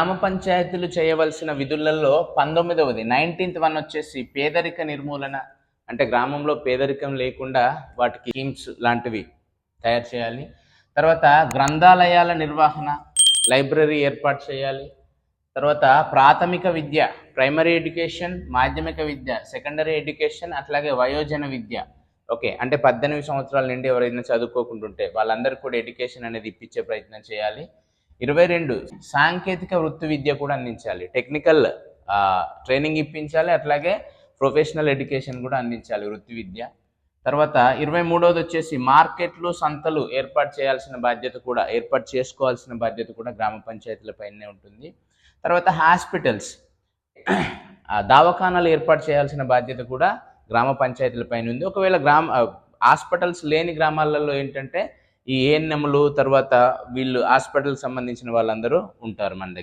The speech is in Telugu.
గ్రామ పంచాయతీలు చేయవలసిన విధులలో పంతొమ్మిదవది. నైన్టీన్త్ వన్ వచ్చేసి పేదరిక నిర్మూలన అంటే గ్రామంలో పేదరికం లేకుండా వాటికి స్కీమ్స్ లాంటివి తయారు చేయాలి. తర్వాత గ్రంథాలయాల నిర్వహణ లైబ్రరీ ఏర్పాటు చేయాలి. తర్వాత ప్రాథమిక విద్య ప్రైమరీ ఎడ్యుకేషన్ మాధ్యమిక విద్య సెకండరీ ఎడ్యుకేషన్ అట్లాగే వయోజన విద్య. ఓకే అంటే పద్దెనిమిది సంవత్సరాల నుండి ఎవరైనా చదువుకోకుంటుంటే వాళ్ళందరికీ కూడా ఎడ్యుకేషన్ అనేది ఇప్పించే ప్రయత్నం చేయాలి. ఇరవై రెండు. సాంకేతిక వృత్తి విద్య కూడా అందించాలి. టెక్నికల్ ట్రైనింగ్ ఇప్పించాలి. అట్లాగే ప్రొఫెషనల్ ఎడ్యుకేషన్ కూడా అందించాలి వృత్తి విద్య. తర్వాత ఇరవై మూడవది వచ్చేసి మార్కెట్లు సంతలు ఏర్పాటు చేయాల్సిన బాధ్యత కూడా ఏర్పాటు చేసుకోవాల్సిన బాధ్యత కూడా గ్రామ పంచాయతీలపైనే ఉంటుంది. తర్వాత హాస్పిటల్స్. దవాఖానాలు ఏర్పాటు చేయాల్సిన బాధ్యత కూడా గ్రామ పంచాయతీల పైన ఉంది. ఒకవేళ గ్రామ హాస్పిటల్స్ లేని గ్రామాలలో ఏంటంటే ఈ ఏఎన్ఎంలు తర్వాత వీళ్ళు హాస్పిటల్ సంబంధించిన వాళ్ళందరూ ఉంటారు మన దగ్గర.